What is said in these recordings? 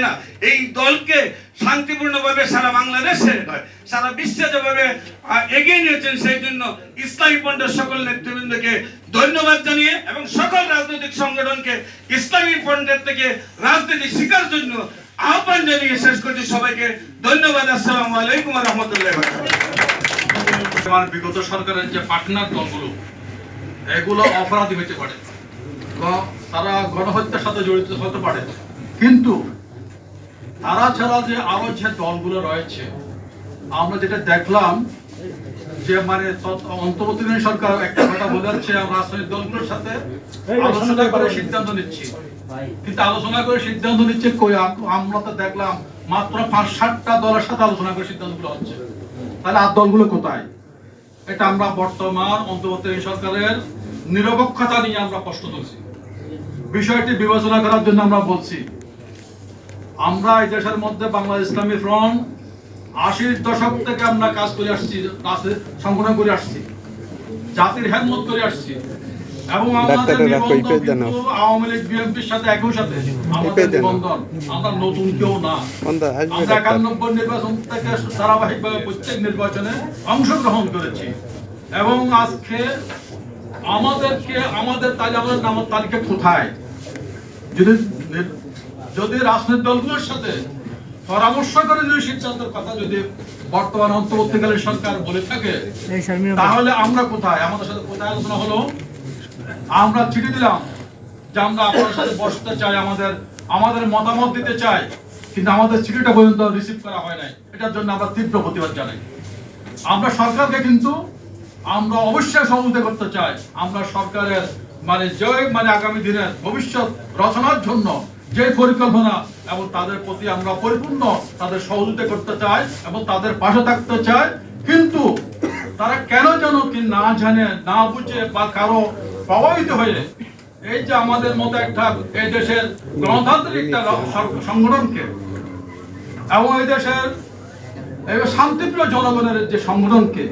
হয় না, এই দলকে শান্তিপূর্ণভাবে সারা বাংলাদেশে সারা বিশ্বে যেভাবে এগিয়ে নিয়েছেন, সেই জন্য ইসলামী পন্ডের সকল নেতৃবৃন্দকে ধন্যবাদ জানিয়ে এবং সকল রাজনৈতিক সংগঠনকে ইসলামী পন্ডের থেকে রাজনীতি শিকার জন্য আহ্বান জানিয়ে শেষ করছি। সবাইকে ধন্যবাদ। আসসালামু আলাইকুম রহমতুল্লাহ বিগত সরকারের যে পার্টনার দলগুলো, এগুলো অপরাধী হতে পারে। তারা গণহত্যার সাথে জড়িত হতে পারে। কিন্তু তারা ছাড়া যে আরও যে দলগুলো রয়েছে, আমরা যেটা দেখলাম যে মানে অন্তর্বর্তীকালীন সরকার একটা কথা বলে যাচ্ছে রাজনৈতিক দলগুলোর সাথে আলোচনা করে সিদ্ধান্ত নিচ্ছি। কিন্তু আলোচনা করে সিদ্ধান্ত নিচ্ছে কই? আমরা তো দেখলাম মাত্র পাঁচ সাতটা দলের সাথে আলোচনা করে সিদ্ধান্তগুলো হচ্ছে। তাহলে আর দলগুলো কোথায়? এটা আমরা বর্তমান অন্তর্বর্তী সরকারের নিরপেক্ষতা নিয়ে আমরা প্রশ্ন তুলছি। বিষয়টি বিবেচনা করার জন্য আমরা বলছি আমরা এই দেশের মধ্যে বাংলাদেশ ইসলামী ফ্রন্ট আশির দশক থেকে আমরা কাজ করে আসছি সংগঠন করে আসছি জাতির হেদমত করে আসছি। এবং আমাদের নিবন্ধন আওয়ামী লীগ বিএনপির সাথে একই সাথে। আমাদের নিবন্ধন আমরা নতুন কেউ না। আমরা একানব্বই নির্বাচন থেকে ধারাবাহিকভাবে প্রত্যেক নির্বাচনে অংশগ্রহণ করেছি। এবং আজকে আমাদেরকে আমাদের তাই আমাদের নামের তালিকা কোথায়? যদি যদি রাজনৈতিক দলগুলোর সাথে পরামর্শ করে যদি সিদ্ধান্তের কথা যদি বর্তমান অন্তর্বর্তীকালীন সরকার বলে থাকে তাহলে আমরা কোথায়? আমাদের সাথে কোথায় আলোচনা হলো? আমরা চিঠি দিলাম যে আমরা আপনার সাথে বসতে চাই আমাদের আমাদের মতামত দিতে চাই কিন্তু আমাদের চিঠিটা পর্যন্ত রিসিভ করা হয় নাই। এটার জন্য আমরা তীব্র প্রতিবাদ জানাই। আমরা সরকারকে কিন্তু আমরা অবশ্যই সহযোগিতা করতে চাই। আমরা সরকারের মানে যে মানে আগামী দিনের ভবিষ্যৎ রচনার জন্য যে পরিকল্পনা এবং তাদের প্রতি আমরা পরিপূর্ণ তাদের সহযোগিতা করতে চাই এবং তাদের পাশে থাকতে চাই, কিন্তু তারা কেন যেন কি না জানে, না বুঝে বা কারও প্রভাবিত হয়ে এই যে আমাদের মতো একটা এই দেশের গণতান্ত্রিক সংগঠনকে এবং এই দেশের শান্তিপ্রিয় জনগণের যে সংগঠনকে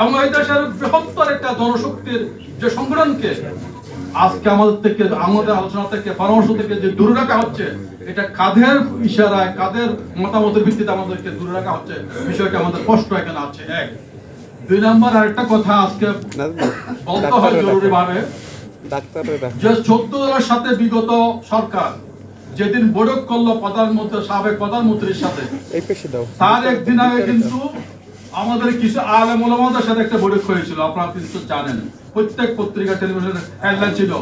এবং এই দেশের বৃহত্তর একটা জনশক্তির যে সংগঠনকে আজকে আমাদের থেকে আমাদের আলোচনা থেকে পরামর্শ থেকে যে দূরে রাখা হচ্ছে এটা কাদের ইশারায় কাদের মতামতের ভিত্তিতে আমাদেরকে দূরে রাখা হচ্ছে বিষয়টা আমাদের স্পষ্ট এখানে আছে। এক দুই নম্বর আরেকটা কথা আজকে বলতে হয় জরুরি ভাবে। যে চোদ্দ দলের সাথে বিগত সরকার যেদিন বৈঠক করল প্রধানমন্ত্রী সাবেক প্রধানমন্ত্রীর সাথে তার একদিন আগে কিন্তু আমাদের কিছু আলেম ওলামাদের সাথে একটা বৈঠক হয়েছিল আপনারা কিন্তু জানেন। প্রত্যেক পত্রিকা টেলিভিশন হেডলাইন ছিল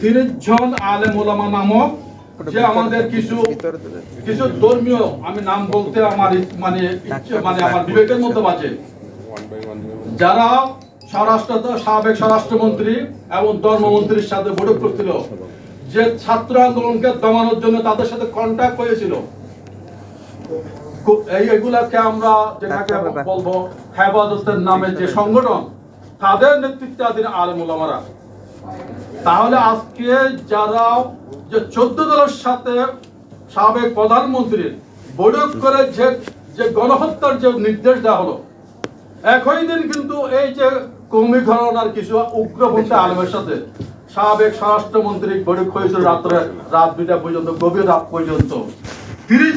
তিরিশ জন আলেম ওলামা নামক যে আমাদের কিছু কিছু ধর্মীয় আমি নাম বলতে আমার মানে মানে আমার বিবেকের মধ্যে বাজে। যারা স্বরাষ্ট্র সাবেক স্বরাষ্ট্রমন্ত্রী এবং ধর্মমন্ত্রীর সাথে বৈঠক করছিল যে ছাত্র আন্দোলনকে দমানোর জন্য তাদের সাথে কন্ট্যাক্ট হয়েছিল। কু- এই এগুলাকে আমরা যেটাকে বলব হেফাজতের নামে যে সংগঠন তাদের নেতৃত্বাধীন আলেম ওলামারা তাহলে আজকে যারা যে চোদ্দ দলের সাথে সাবেক প্রধানমন্ত্রীর বৈঠক করে যে যে গণহত্যার যে নির্দেশ দেওয়া হলো, একই দিন কিন্তু এই যে কৌমি ঘরানার কিছু উগ্রপন্থী আলমের সাথে সাবেক স্বরাষ্ট্রমন্ত্রী বৈঠক হয়েছিল রাত্রে রাত দুইটা পর্যন্ত, গভীর রাত পর্যন্ত। তিরিশ